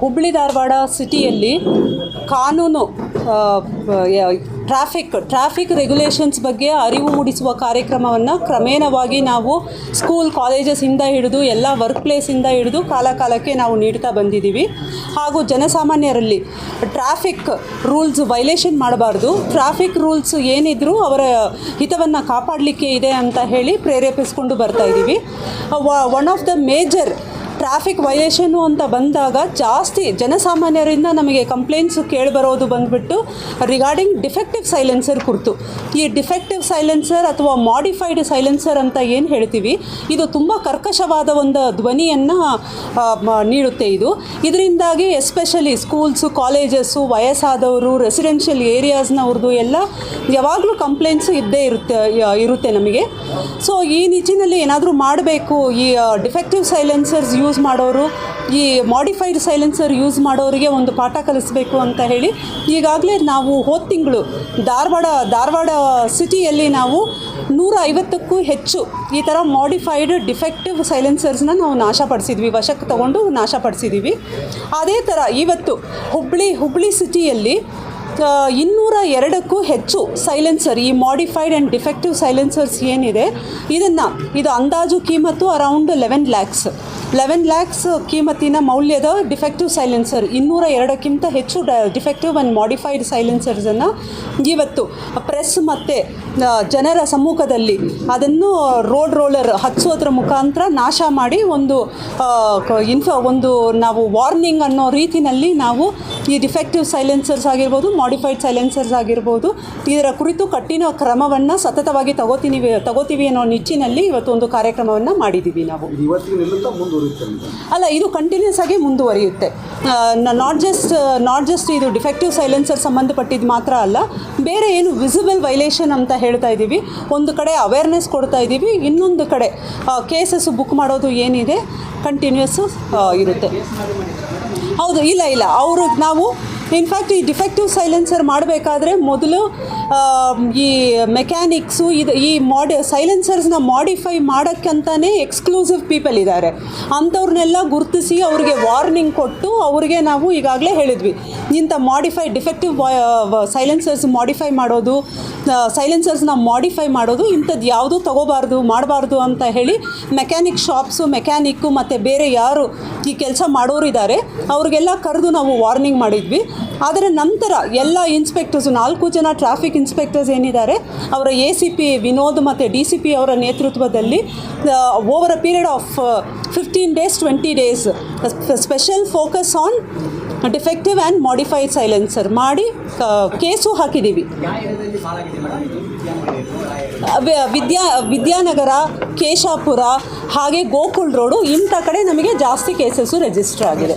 ಹುಬ್ಬಳ್ಳಿ ಧಾರವಾಡ ಸಿಟಿಯಲ್ಲಿ ಕಾನೂನು traffic traffic regulations ಬಗ್ಗೆ ಅರಿವು ಮೂಡಿಸುವ ಕಾರ್ಯಕ್ರಮವನ್ನು ಕ್ರಮೇಣವಾಗಿ ನಾವು ಸ್ಕೂಲ್ ಕಾಲೇಜಸ್ಸಿಂದ ಹಿಡಿದು ಎಲ್ಲ ವರ್ಕ್ ಪ್ಲೇಸಿಂದ ಹಿಡಿದು ಕಾಲ ಕಾಲಕ್ಕೆ ನಾವು ನೀಡ್ತಾ ಬಂದಿದ್ದೀವಿ. ಹಾಗೂ ಜನಸಾಮಾನ್ಯರಲ್ಲಿ ಟ್ರಾಫಿಕ್ ರೂಲ್ಸ್ ವೈಲೇಷನ್ ಮಾಡಬಾರ್ದು. ಟ್ರಾಫಿಕ್ ರೂಲ್ಸ್ ಏನಿದ್ರೂ ಅವರ ಹಿತವನ್ನು ಕಾಪಾಡಲಿಕ್ಕೆ ಇದೆ ಅಂತ ಹೇಳಿ ಪ್ರೇರೇಪಿಸ್ಕೊಂಡು ಬರ್ತಾ ಇದ್ದೀವಿ. One of the major traffic violation ಅಂತ ಬಂದಾಗ ಜಾಸ್ತಿ ಜನಸಾಮಾನ್ಯರಿಂದ ನಮಗೆ ಕಂಪ್ಲೇಂಟ್ಸ್ ಕೇಳಿಬರೋದು ಬಂದ್ಬಿಟ್ಟು ರಿಗಾರ್ಡಿಂಗ್ ಡಿಫೆಕ್ಟಿವ್ ಸೈಲೆನ್ಸರ್ ಕುರಿತು. ಈ ಡಿಫೆಕ್ಟಿವ್ ಸೈಲೆನ್ಸರ್ ಅಥವಾ ಮಾಡಿಫೈಡ್ ಸೈಲೆನ್ಸರ್ ಅಂತ ಏನು ಹೇಳ್ತೀವಿ? ಇದು ತುಂಬ ಕರ್ಕಶವಾದ ಒಂದು ಧ್ವನಿಯನ್ನು ನೀಡುತ್ತೆ ಇದು. ಇದರಿಂದಾಗಿ ಎಸ್ಪೆಷಲಿ ಸ್ಕೂಲ್ಸು ಕಾಲೇಜಸ್ಸು ವಯಸ್ಸಾದವರು ರೆಸಿಡೆನ್ಷಿಯಲ್ ಏರಿಯಾಸ್ನವ್ರದ್ದು ಎಲ್ಲ ಯಾವಾಗಲೂ ಕಂಪ್ಲೇಂಟ್ಸ್ ಇದ್ದೇ ಇರುತ್ತೆ ಇರುತ್ತೆ ನಮಗೆ. ಸೊ ಈ ನಿಟ್ಟಿನಲ್ಲಿ ಏನಾದರೂ ಮಾಡಬೇಕು ಈ ಡಿಫೆಕ್ಟಿವ್ ಸೈಲೆನ್ಸರ್ಸ್ ಯೂಸ್ ಮಾಡೋರು, ಈ ಮಾಡಿಫೈಡ್ ಸೈಲೆನ್ಸರ್ ಯೂಸ್ ಮಾಡೋರಿಗೆ ಒಂದು ಪಾಠ ಕಲಿಸಬೇಕು ಅಂತ ಹೇಳಿ ಈಗಾಗಲೇ ನಾವು ಹೋದ ತಿಂಗಳು ಧಾರವಾಡ ಧಾರವಾಡ ಸಿಟಿಯಲ್ಲಿ ನಾವು ನೂರ ಐವತ್ತಕ್ಕೂ ಹೆಚ್ಚು ಈ ಥರ ಮಾಡಿಫೈಡ್ ಡಿಫೆಕ್ಟಿವ್ ಸೈಲೆನ್ಸರ್ಸ್ನ ನಾವು ನಾಶಪಡಿಸಿದ್ವಿ ವಶಕ್ಕೆ ತಗೊಂಡು ನಾಶಪಡಿಸಿದ್ದೀವಿ ಅದೇ ಥರ ಇವತ್ತು ಹುಬ್ಬಳ್ಳಿ ಹುಬ್ಳಿ ಸಿಟಿಯಲ್ಲಿ ಇನ್ನೂರ ಎರಡಕ್ಕೂ ಹೆಚ್ಚು ಸೈಲೆನ್ಸರ್ ಈ ಮಾಡಿಫೈಡ್ ಆ್ಯಂಡ್ ಡಿಫೆಕ್ಟಿವ್ ಸೈಲೆನ್ಸರ್ಸ್ ಏನಿದೆ, ಇದನ್ನು, ಇದು ಅಂದಾಜು ಕೀಮತ್ತು around eleven lakhs eleven lakhs ಕೀಮತಿನ ಮೌಲ್ಯದ ಡಿಫೆಕ್ಟಿವ್ ಸೈಲೆನ್ಸರ್ ಇನ್ನೂರ ಎರಡಕ್ಕಿಂತ ಹೆಚ್ಚು ಡಿಫೆಕ್ಟಿವ್ ಆ್ಯಂಡ್ ಮಾಡಿಫೈಡ್ ಸೈಲೆನ್ಸರ್ಸನ್ನು ಇವತ್ತು ಪ್ರೆಸ್ ಮತ್ತು ಜನರ ಸಮ್ಮುಖದಲ್ಲಿ ಅದನ್ನು ರೋಡ್ ರೋಲರ್ ಹಚ್ಚೋದ್ರ ಮುಖಾಂತರ ನಾಶ ಮಾಡಿ ಒಂದು ಇನ್ಫ ಒಂದು ನಾವು ವಾರ್ನಿಂಗ್ ಅನ್ನೋ ರೀತಿಯಲ್ಲಿ ನಾವು ಈ ಡಿಫೆಕ್ಟಿವ್ ಸೈಲೆನ್ಸರ್ಸ್ ಆಗಿರ್ಬೋದು ಮಾಡಿಫೈಡ್ ಸೈಲೆನ್ಸರ್ಸ್ ಆಗಿರ್ಬೋದು, ಇದರ ಕುರಿತು ಕಠಿಣ ಕ್ರಮವನ್ನು ಸತತವಾಗಿ ತಗೋತೀನಿ ತಗೋತೀವಿ ಅನ್ನೋ ನಿಟ್ಟಿನಲ್ಲಿ ಇವತ್ತು ಒಂದು ಕಾರ್ಯಕ್ರಮವನ್ನು ಮಾಡಿದ್ದೀವಿ ನಾವು. ಅಲ್ಲ, ಇದು ಕಂಟಿನ್ಯೂಸ್ ಆಗಿ ಮುಂದುವರಿಯುತ್ತೆ. ನಾಟ್ ಜಸ್ಟ್ ನಾಟ್ ಜಸ್ಟ್ ಇದು ಡಿಫೆಕ್ಟಿವ್ ಸೈಲೆನ್ಸರ್ ಸಂಬಂಧಪಟ್ಟಿದ್ದು ಮಾತ್ರ ಅಲ್ಲ, ಬೇರೆ ಏನು ವಿಸಿಬಲ್ ವೈಲೇಷನ್ ಅಂತ ಹೇಳ್ತಾ ಇದ್ದೀವಿ ಒಂದು ಕಡೆ ಅವೇರ್ನೆಸ್ ಕೊಡ್ತಾ ಇದ್ದೀವಿ ಇನ್ನೊಂದು ಕಡೆ ಕೇಸಸ್ ಬುಕ್ ಮಾಡೋದು ಏನಿದೆ ಕಂಟಿನ್ಯೂಸ್ ಇರುತ್ತೆ. ಹೌದು, ಇಲ್ಲ ಇಲ್ಲ. ಅವರು ನಾವು ಇನ್ಫ್ಯಾಕ್ಟ್ ಈ ಡಿಫೆಕ್ಟಿವ್ ಸೈಲೆನ್ಸರ್ ಮಾಡಬೇಕಾದ್ರೆ ಮೊದಲು ಈ ಮೆಕ್ಯಾನಿಕ್ಸು ಇದು ಈ ಮಾಡಿ ಸೈಲೆನ್ಸರ್ಸ್ನ ಮಾಡಿಫೈ ಮಾಡೋಕ್ಕಂತಾನೆ ಎಕ್ಸ್ಕ್ಲೂಸಿವ್ ಪೀಪಲ್ ಇದ್ದಾರೆ ಅಂಥವ್ರನ್ನೆಲ್ಲ ಗುರುತಿಸಿ ಅವ್ರಿಗೆ ವಾರ್ನಿಂಗ್ ಕೊಟ್ಟು ಅವ್ರಿಗೆ ನಾವು ಈಗಾಗಲೇ ಹೇಳಿದ್ವಿ. ಇಂಥ ಮಾಡಿಫೈ ಡಿಫೆಕ್ಟಿವ್ ಸೈಲೆನ್ಸರ್ಸ್ ಮಾಡಿಫೈ ಮಾಡೋದು ಸೈಲೆನ್ಸರ್ಸ್ನ ಮಾಡಿಫೈ ಮಾಡೋದು ಇಂಥದ್ದು ಯಾವುದೂ ತೊಗೋಬಾರ್ದು, ಮಾಡಬಾರ್ದು ಅಂತ ಹೇಳಿ ಮೆಕ್ಯಾನಿಕ್ ಶಾಪ್ಸು ಮೆಕ್ಯಾನಿಕ್ಕು ಮತ್ತು ಬೇರೆ ಯಾರು ಈ ಕೆಲಸ ಮಾಡೋರು ಇದ್ದಾರೆ ಅವ್ರಿಗೆಲ್ಲ ಕರೆದು ನಾವು ವಾರ್ನಿಂಗ್ ಮಾಡಿದ್ವಿ. ಅದರ ನಂತರ ಎಲ್ಲ ಇನ್ಸ್ಪೆಕ್ಟರ್ಸು ನಾಲ್ಕು ಜನ ಟ್ರಾಫಿಕ್ ಇನ್ಸ್ಪೆಕ್ಟರ್ಸ್ ಏನಿದ್ದಾರೆ, ಅವರ ಎ ಸಿ ಪಿ ವಿನೋದ್ ಮತ್ತು ಡಿ ಸಿ ಪಿ ಅವರ ನೇತೃತ್ವದಲ್ಲಿ over a period of fifteen days twenty days special focus on defective and modified silencer ಮಾಡಿ ಕೇಸು ಹಾಕಿದ್ದೀವಿ. ವಿದ್ಯಾ, ವಿದ್ಯಾನಗರ, ಕೇಶಾಪುರ, ಹಾಗೆ ಗೋಕುಲ್ ರೋಡು ಇಂಥ ಕಡೆ ನಮಗೆ ಜಾಸ್ತಿ ಕೇಸಸ್ಸು ರಿಜಿಸ್ಟರ್ ಆಗಿದೆ.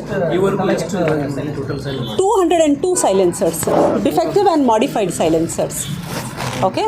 Two hundred and two silencers, defective and modified silencers, okay?